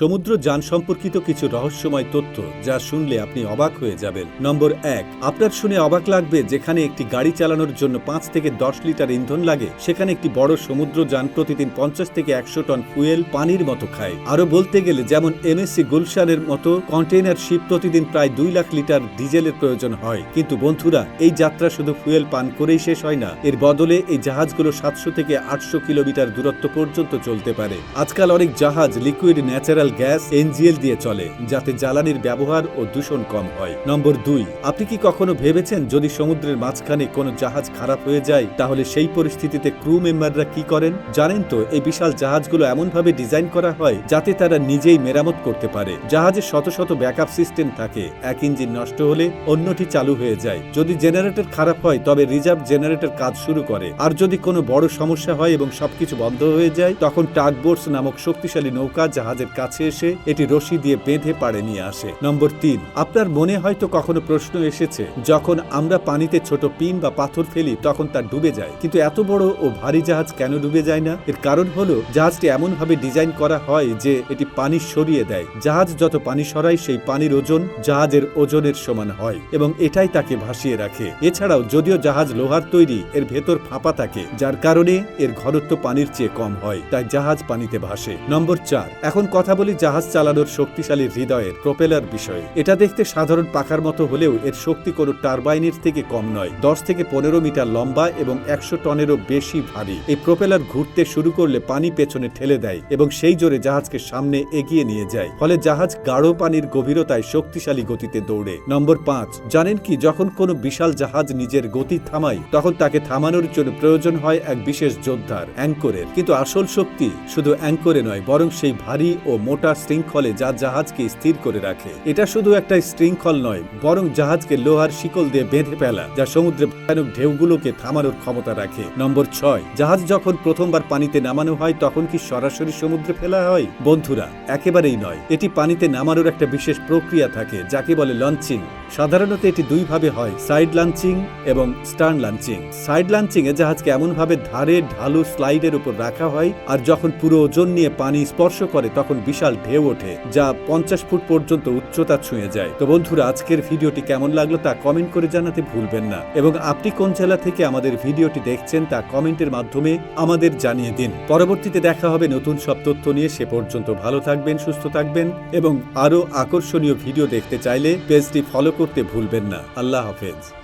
সমুদ্র যান সম্পর্কিত কিছু রহস্যময় তথ্য যা শুনলে আপনি অবাক হয়ে যাবেন। নম্বর এক, আপনার শুনে অবাক লাগবে যেখানে একটি গাড়ি চালানোর জন্য পাঁচ থেকে দশ লিটার ইন্ধন লাগে, সেখানে একটি বড় সমুদ্র যান প্রতিদিন পঞ্চাশ থেকে একশো টন ফুয়েল পানির মতো খায়। আরও বলতে গেলে যেমন এমএসসি গুলশানের মতো কন্টেইনার শিপ প্রতিদিন প্রায় দুই লাখ লিটার ডিজেলের প্রয়োজন হয়। কিন্তু বন্ধুরা, এই যাত্রা শুধু ফুয়েল পান করেই শেষ হয় না, এর বদলে এই জাহাজগুলো সাতশো থেকে আটশো কিলোমিটার দূরত্ব পর্যন্ত চলতে পারে। আজকাল অনেক জাহাজ লিকুইড, ন্যাচারাল গ্যাস এনজিএল দিয়ে চলে, যাতে জ্বালানির ব্যবহার ও দূষণ কম হয়। নম্বর দুই, আপনি কি কখনো ভেবেছেন যদি সমুদ্রের মাঝখানে কোনো জাহাজ খারাপ হয়ে যায়, তাহলে সেই পরিস্থিতিতে ক্রু মেম্বাররা কি করেন? জানেন তো, এই বিশাল জাহাজগুলো এমনভাবে ডিজাইন করা হয় যাতে তারা নিজেই মেরামত করতে পারে। জাহাজে শত শত ব্যাকআপ সিস্টেম থাকে, এক ইঞ্জিন নষ্ট হলে অন্যটি চালু হয়ে যায়। যদি জেনারেটর খারাপ হয়, তবে রিজার্ভ জেনারেটর কাজ শুরু করে। আর যদি কোনো বড় সমস্যা হয় এবং সবকিছু বন্ধ হয়ে যায়, তখন টাগবোটস নামক শক্তিশালী নৌকা জাহাজের কাছে এসে এটি রশি দিয়ে বেঁধে পাড়ে নিয়ে আসে। নম্বর তিন, আপনার মনে হয়তো কখনো প্রশ্ন এসেছে, যখন আমরা পানিতে ছোট পিন বা পাথর ফেলি তখন তা ডুবে যায়। কিন্তু এত বড় ও ভারী জাহাজ কেন ডুবে যায় না? এর কারণ হলো, জাহাজটি এমনভাবে ডিজাইন করা হয় যে এটি পানি সরিয়ে দেয়। জাহাজ যত পানি সরায়, সেই পানির ওজন জাহাজের ওজনের সমান হয় এবং এটাই তাকে ভাসিয়ে রাখে। এছাড়াও যদিও জাহাজ লোহার তৈরি, এর ভেতর ফাঁপা থাকে, যার কারণে এর ঘনত্ব পানির চেয়ে কম হয়, তাই জাহাজ পানিতে ভাসে। নম্বর চার, এখন কথা বলি জাহাজ চালানোর শক্তিশালী হৃদয়ের প্রোপেলার বিষয়ে। এটা দেখতে সাধারণ পাখার মতো হলেও এর শক্তি কোনো টারবাইনের থেকে কম নয়। দশ থেকে পনেরো মিটার লম্বা এবং একশো টনেরও বেশি ভারী। এই প্রোপেলার ঘুরতে শুরু করলে পানি পেছনে ঠেলে দেয় এবং সেই জোরে জাহাজকে সামনে এগিয়ে নিয়ে যায়। ফলে জাহাজ গাঢ় পানির গভীরতায় শক্তিশালী গতিতে দৌড়ে। নম্বর পাঁচ, জানেন কি, যখন কোনো বিশাল জাহাজ নিজের গতি থামায়, তখন তাকে থামানোর জন্য প্রয়োজন হয় এক বিশেষ যোদ্ধার, অ্যাঙ্করের। কিন্তু আসল শক্তি শুধু অ্যাঙ্করে নয়, বরং সেই ভারী ও মোটা শৃঙ্খলে যা জাহাজকে স্থির করে রাখে। এটা শুধু একটা শৃঙ্খল নয়, বরং জাহাজকে লোহার শিকল দিয়ে বেঁধে ফেলা, যা সমুদ্রে ভয়ানক ঢেউগুলোকে থামানোর ক্ষমতা রাখে। নম্বর ছয়, জাহাজ যখন প্রথমবার পানিতে নামানো হয়, তখন কি সরাসরি সমুদ্রে ফেলা হয়? বন্ধুরা, একেবারেই নয়। এটি পানিতে নামানোর একটা বিশেষ প্রক্রিয়া থাকে, যাকে বলে লঞ্চিং। সাধারণত এটি দুই ভাবে হয়, সাইড লাঞ্চিং এবং স্টার্ন লাঞ্চিং। সাইড লাঞ্চিং এ জাহাজকে এমনভাবে ধারে, ঢালু স্লাইডের উপর রাখা হয়, আর যখন পুরো ওজন নিয়ে পানি স্পর্শ করে, তখন বিশাল ঢেউ ওঠে, যা পঞ্চাশ ফুট পর্যন্ত উচ্চতা ছুঁয়ে যায়। তো বন্ধুরা, আজকের ভিডিওটি কেমন লাগল তা কমেন্ট করে জানাতে ভুলবেন না। এবং আপনি কোন জেলা থেকে আমাদের ভিডিওটি দেখছেন তা কমেন্টের মাধ্যমে আমাদের জানিয়ে দিন। পরবর্তীতে দেখা হবে নতুন সব তথ্য নিয়ে। সে পর্যন্ত ভালো থাকবেন, সুস্থ থাকবেন এবং আরও আকর্ষণীয় ভিডিও দেখতে চাইলে পেজটি ফলো করতে ভুলবেন না। আল্লাহ হাফেজ।